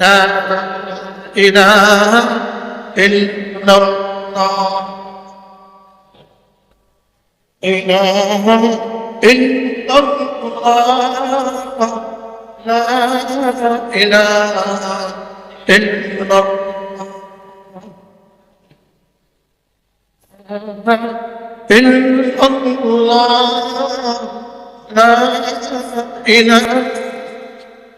لا إله إلا الله إله إلا الله لا إله إلا الله إلا الله لا إله إلا الله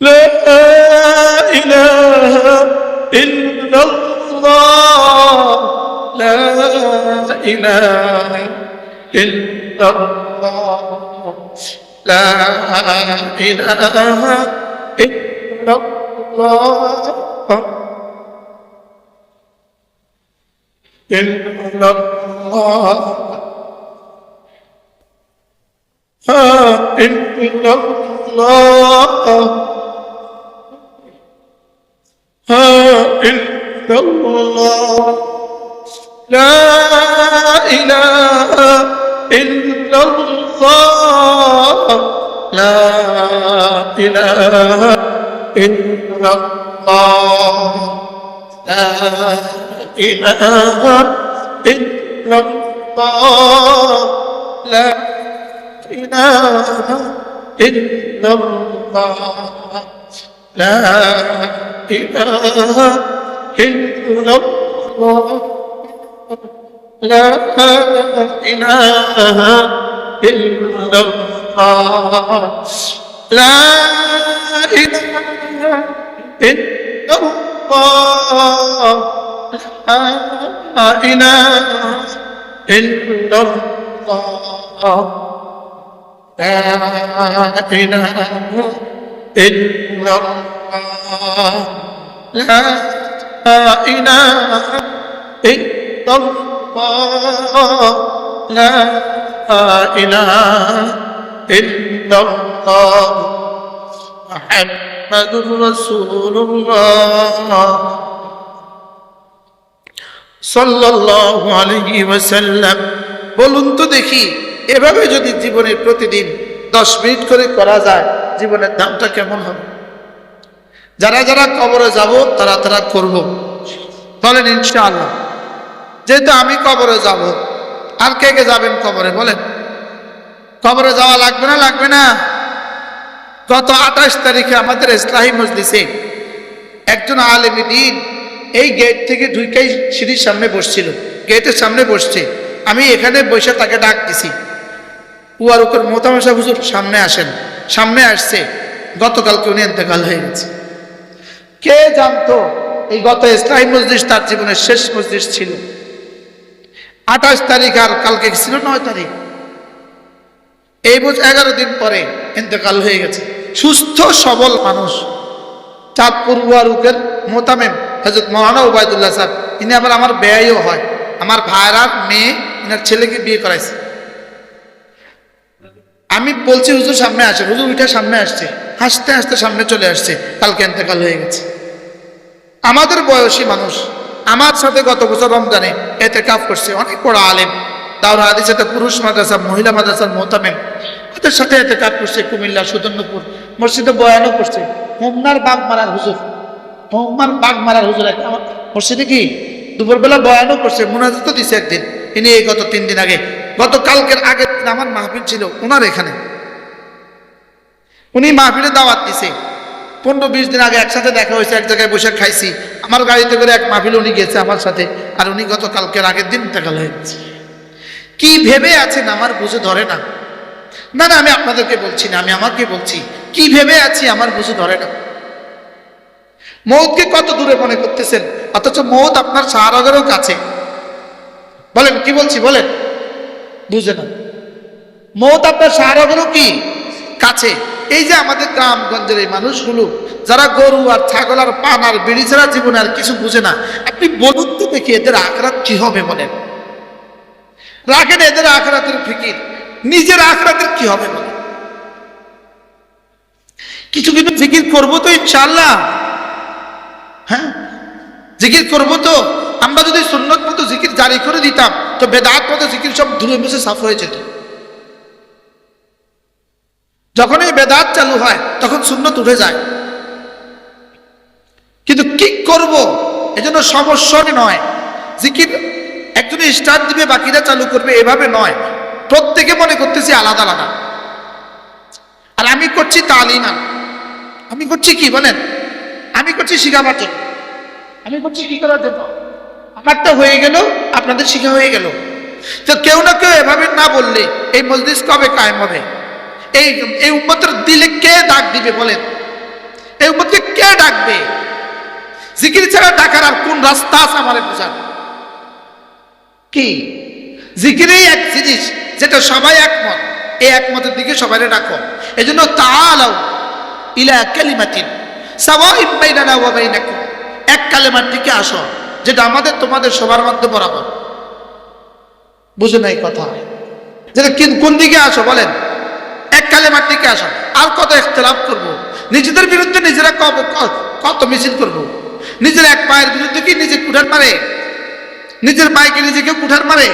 لا إله إلا الله لا إله إلا الله لا إله إلا الله إلا الله إلا الله ها إلا الله لا إله إلا الله لا إله إلا الله لا إله إلا الله لا إله إلا الله لا إله إلا الله لا إله إلا الله لا إله إلا الله لا إله إلا الله لا إله إلا الله لا إله إلا الله لا إله إلا الله محمد رسول الله সাল্লাল্লাহু আলাইহি ওয়াসাল্লাম বলুন তো দেখি এভাবে যদি জীবনের প্রতিদিন দশ মিনিট করে করা যায়, জীবনের দামটা কেমন হবে? যারা যারা কবরে যাব, তারা তারা করব। বলেন ইনশাআল্লাহ। যেহেতু আমি কবরে যাব, আর কে কে যাবেন কবরে, বলেন? কবরে যাওয়া লাগবে না লাগবে না। গত আঠাশ তারিখে আমাদের ইসলাহী মজলিসে একজন আলেমী দিন এই গেট থেকে ঢুকেই সিঁড়ির সামনে বসছিল। গেটের সামনে বসছে। আমি এখানে বসে তাকে ডাক দিছি। উয়ার উপর মোতামশা হুজুর সামনে আসেন। সামনে আসছে, গতকালকে উনি এতেকাল হয়ে গেছে। কে জানতো এই গত ইসলাহী মসজিদ তার জীবনের শেষ মসজিদ ছিল? আঠাশ তারিখ আর কালকে ছিল নয় তারিখ। এই বোঝ এগারো দিন পরে ইন্তেকাল হয়ে গেছে। সুস্থ, সবল মানুষ। চাঁদপুর ওয়ারুকের মোতামেম হজরত মৌলানা উবায়দুল্লাহ সাহেব, ইনি আবার আমার ব্যয়ও হয়। আমার ভাইরার মেয়ে, ইনার ছেলেকে বিয়ে করাইছে। আমি বলছি, হুজুর, সামনে আসে। হুজুর উঠে সামনে আসছে। হাসতে হাসতে সামনে চলে আসছে। কালকে এতেকাল হয়ে গেছে। আমাদের বয়সী মানুষ, আমার সাথে গত বছর রমজানে এতে কাপ করছে। অনেক বড় আলেম। তাওর হাদিস একটা পুরুষ মাদ্রাসা মহিলা মাদ্রাসার মোহতামেম ওদের সাথে এতে কাপ করছে কুমিল্লা, সুদর্ণপুর। মসজিদে বয়ানও করছে, হোমনার বাঘ মারার হুজুর। হোমনার বাঘ মারার হুজুর আমার মসজিদে কি? দুপুরবেলা বয়ানও করছে, মোনাজাতও দিছে একদিন। ইনি এই গত তিন দিন আগে গত কালকের দিন আমার মাহফিল ছিল ওনার এখানে। উনি মাহফিলে দাওয়াত দিছে। পনেরো বিশ দিন আগে একসাথে দেখা হয়েছে, এক জায়গায় বসে খাইছি। আমার গাড়িতে করে এক মাহফিল উনি গেছে আমার সাথে, আর উনি গত কালকের আগের দিন টাকাল হয়ে গেছে কি ভেবে আছেন আমার বুঝে ধরে না। না না, আমি আপনাদেরকে বলছি না, আমি আমাকে বলছি, কি ভেবে আছি আমার বুঝে ধরে না। মৌতকে কত দূরে মনে করতেছেন? অথচ মৌত আপনার সাহারাগেরও কাছে। বলেন, কি বলছি, বলেন। বুঝে না মৌত আপনার সাহারাগেরও কি? কাছে। এই যে আমাদের গ্রামগঞ্জের এই মানুষগুলো, যারা গরু আর ছাগল আর পান আর বিড়ি ছাড়া জীবনে আর কিছু বুঝে না, আপনি বলুন তো দেখি এদের আখরাত কি হবে বলেন? রাখেন এদের আখরাতের ফিকির, নিজের আখরাতের কি হবে বলেন? কিছু কিছু ফিকির করব তো ইনশাল্লাহ হ্যাঁ? জিকির করব তো? আমরা যদি সুন্নত মতো জিকির জারি করে দিতাম, তো বেদাত মতো জিকির সব ধুয়ে মুছে সাফ হয়ে যেত। যখন এই বেদাত চালু হয়, তখন সুন্নত উঠে যায়। কিন্তু কি করব? এজন্য সমস্যাই নয়। জিকির একজনে স্টার্ট দিবে, বাকিরা চালু করবে, এভাবে নয়। প্রত্যেকে মনে করতেছি আলাদা আলাদা। আর আমি করছি তালিমান আমি করছি কি বলেন? আমি করছি শিখাবার জন্য। আমি করছি কি করার জন্য? আমারটা হয়ে গেল, আপনাদের শিখা হয়ে গেল। তো কেউ না কেউ এভাবে না বললে এই মসজিদ কবে কায়েম হবে? এই এই উম্মতের দিলে কে ডাক দিবে বলেন? এই উম্মতকে কে ডাকবে? জিকির ছাড়া ডাকার আর কোন রাস্তা আছে আমার বোঝান কি? জিকিরেই এক জিনিস, যেটা সবাই একমত। এই একমতের দিকে সবাই ডাকো। এই জন্য তালাও ইলা কালিমাতিন, সাওয়াইন বাইনানা ওয়া এক কালেমার দিকে আসো। যেটা আমাদের তোমাদের সবার মধ্যে বরাবর। বুঝে নাই কথা? যেটা কোন দিকে আসো বলেন? এক কালেমার দিকে আসো। আর কত ইখতলাফ করব? নিজেদের বিরুদ্ধে নিজেরা কত মিছিল করব? নিজের এক পায়ের বিরুদ্ধে কি নিজে কুঠার মারে? নিজের পায়ে নিজেকে কুঠার মারে?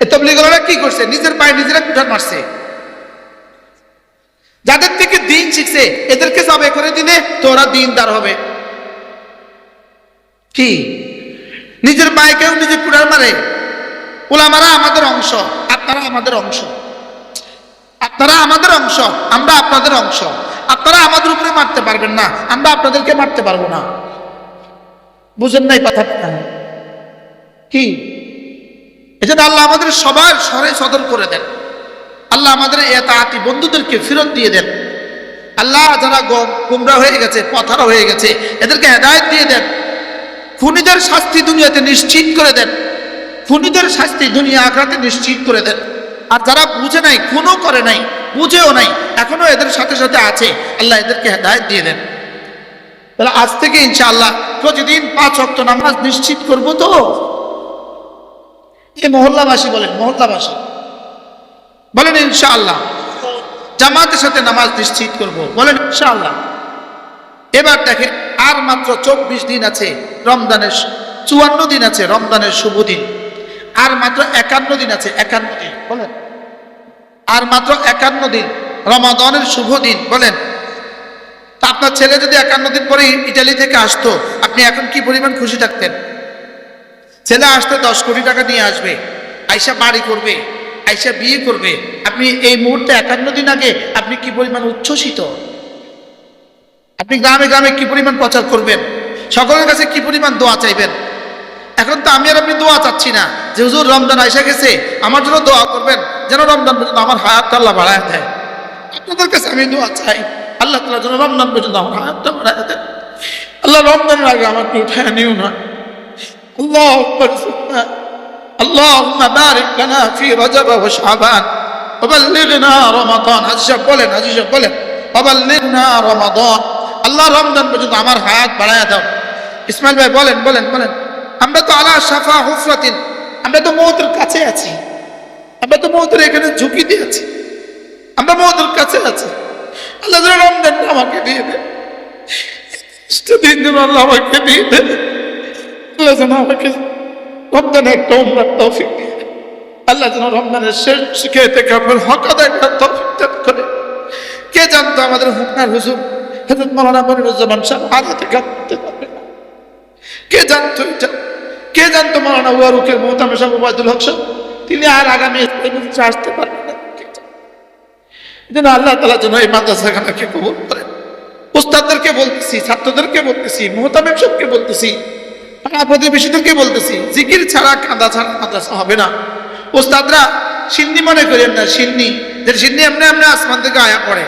এ তবলিগরা কি করছে? নিজের পায়ে নিজেরা কুঠার মারছে। যাদের থেকে দিন শিখছে, এদেরকে সবে করে দিলে তোরা দিনদার হবে। কি? নিজের পায়ে কেউ নিজে কুড়ার মারে। ওলামারা আমাদের অংশ, আপনারা আমাদের অংশ। আপনারা আমাদের অংশ, আমরা আপনাদের অংশ। আপনারা আমাদের উপরে মারতে পারবেন না, আমরা আপনাদেরকে মারতে পারব না। বুঝেন নাই কথা কি এজন্য আল্লাহ আমাদের সবার সরে সদর করে দেন। আল্লাহ আমাদের এতাতি বন্ধুদেরকে ফেরত দিয়ে দেন। আল্লাহ যারা গম- গুমরা হয়ে গেছে, পথারা হয়ে গেছে, এদেরকে হেদায়ত দিয়ে দেন। খুনিদের শাস্তি দুনিয়াতে নিশ্চিত করে দেন। খুনিদের শাস্তি দুনিয়া আখরাতে নিশ্চিত করে দেন। আর যারা বুঝে নাই, খুনও করে নাই, বুঝেও নাই, এখনও এদের সাথে সাথে আছে, আল্লাহ এদেরকে হেদায়ত দিয়ে দেন। তাহলে আজ থেকে ইনশাআল্লাহ প্রতিদিন পাঁচ অক্ট নামাজ নিশ্চিত করব তো? এ মহল্লাবাসী বলেন মহল্লাবাসী। বলেন ইনশাআল্লাহ। জামাতের সাথে নামাজ নিশ্চিত করব। বলেন ইনশাআল্লাহ। এবার দেখেন আর মাত্র চব্বিশ দিন আছে, রমজানের চুয়ান্ন দিন আছে, রমজানের শুভ দিন। আর মাত্র একান্ন দিন আছে, একান্ন দিন, বলেন। আর মাত্র একান্ন দিন, রমাদনের শুভ দিন, বলেন। তা আপনার ছেলে যদি একান্ন দিন পরে ইটালি থেকে আসতো, আপনি এখন কি পরিমাণ খুশি থাকতেন? ছেলে আসতে দশ কোটি টাকা নিয়ে আসবে, আইসা বাড়ি করবে, আইসা বিয়ে করবে। আপনি এই মুহূর্তে একান্ন দিন আগে আপনি কি পরিমাণ উচ্ছ্বসিত? আপনি গ্রামে গ্রামে কি পরিমাণ প্রচার করবেন সকলের কাছে কি পরিমাণ দোয়া চাইবেন এখন তো আমি আর আপনি দোয়া চাচ্ছি না যে হুজুর রমজান আইসা গেছে আমার জন্য দোয়া করবেন যেন রমজান পর্যন্ত আমার হায়াতটা আল্লাহ বাড়ায় দেয় আপনাদের কাছে আমি দোয়া চাই আল্লাহ তালা যেন রমজান পর্যন্ত আমার হায়াতটা বাড়ায় দেয় আল্লাহ রমজানের আগে আমাকে উঠায় নিও না আল্লাহ اللهم بارك لنا في رجب وشعبان وبلغنا رمضان হাজি সাহেব বলেন হাজি সাহেব বলেন وبلغنا رمضان আল্লাহ রমজান পর্যন্ত আমার হায়াত বাড়ায় দাও। ইসমাইল ভাই, বলেন বলেন বলেন। আমরা তো আলা শাফা হুফরাতিন, আমরা তো মৌতের কাছে আছি। আমরা তো মৌতের এখানে ঝুঁকিতে আছি। আমরা মধুর কাছে আছি। আল্লাহ যেন রমজানটা আমাকে দিয়ে দেন। দিন আল্লাহ আমাকে দিয়ে আল্লাহ আমাকে রমজানে দিয়ে করে। কে জানতো আমাদের হুকনার হুজুর? হজরত মৌলানা মনিরুজ্জামান সাহেব কাজ পারবে না। কে জানতো এটা? কে জানতো মৌলানা সাহেব ওবায়দুল হক সাহেব? তিনি আর আগামী আসতে পারবেন না। কে জানে? এই জন্য আল্লাহ তালা যেন এই মাদ্রাসাখানাকে করেন। উস্তাদদেরকে বলতেছি, ছাত্রদেরকে বলতেছি, মোহতামেম সবকে বলতেছি, পাড়া প্রতিবেশীদেরকে বলতেছি, জিকির ছাড়া কাঁদা ছাড়া মাদ্রাসা হবে না। উস্তাদরা সিন্নি মনে করেন না, সিন্নি। যে সিন্নি এমনি এমনি আসমান থেকে আয়া পড়ে।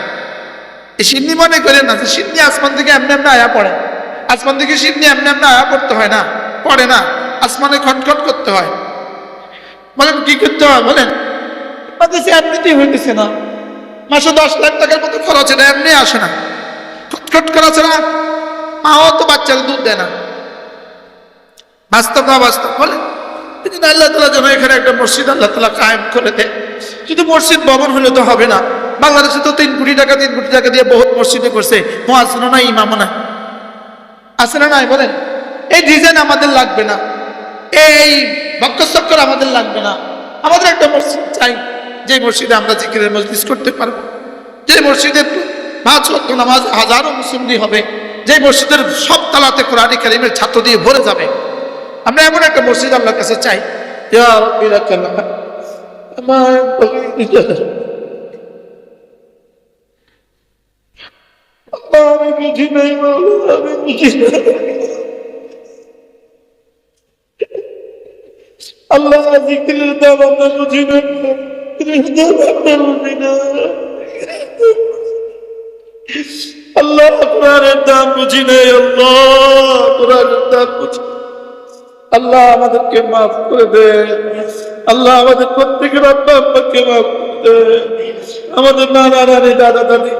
এই সিন্নি মনে করেন না যে সিন্নি আসমান থেকে এমনি এমনি আয়া পড়ে। আসমান থেকে সিন্নি এমনি এমনি আয়া পড়তে হয় না, পড়ে না, আসমানে খটখট করতে হয়। বলেন, কি করতে হয় বলেন? মাদ্রাসা এমনিতেই হইতেছে না। মাসে দশ লাখ টাকার মতো খরচ এটা এমনি আসে না। খটখট করা ছাড়া মাও তো বাচ্চাকে দুধ দেয় না। বাস্তব না বাস্তব? বলে এই আল্লাহ তালা যেন এখানে একটা মসজিদ আল্লাহ তালা কায়েম করে দেয়। শুধু মসজিদ ভবন হলে তো হবে না। বাংলাদেশে তো তিন কোটি টাকা, তিন কোটি টাকা দিয়ে বহুত মসজিদে করছে। মহাসনো নাই, ইমামও নাই। আছে না নাই, বলেন। এই ডিজাইন আমাদের লাগবে না। এই বক্কর আমাদের লাগবে না। আমাদের একটা মসজিদ চাই যে মসজিদে আমরা জিকিরের মজলিস করতে পারব। যে মসজিদে পাঁচ ওয়াক্ত নামাজ হাজারো মুসল্লি হবে যে মসজিদের সব তালাতে কোরআনী কারিমের ছাত্র দিয়ে ভরে যাবে। আমরা এমন একটা মসজিদ আল্লাহর কাছে চাই। আমার আমি বুঝি নাই আমি বুঝি আল্লাহ জিকিরের দাম আমরা বুঝি আল্লাহ দাম বুঝি নাই, আল্লাহ আল্লাহ আমাদেরকে মাফ করে দে। আল্লাহ আমাদের প্রত্যেকের আব্বা আব্বাকে মাফ করে দে। আমাদের নানা নানি দাদা দাদি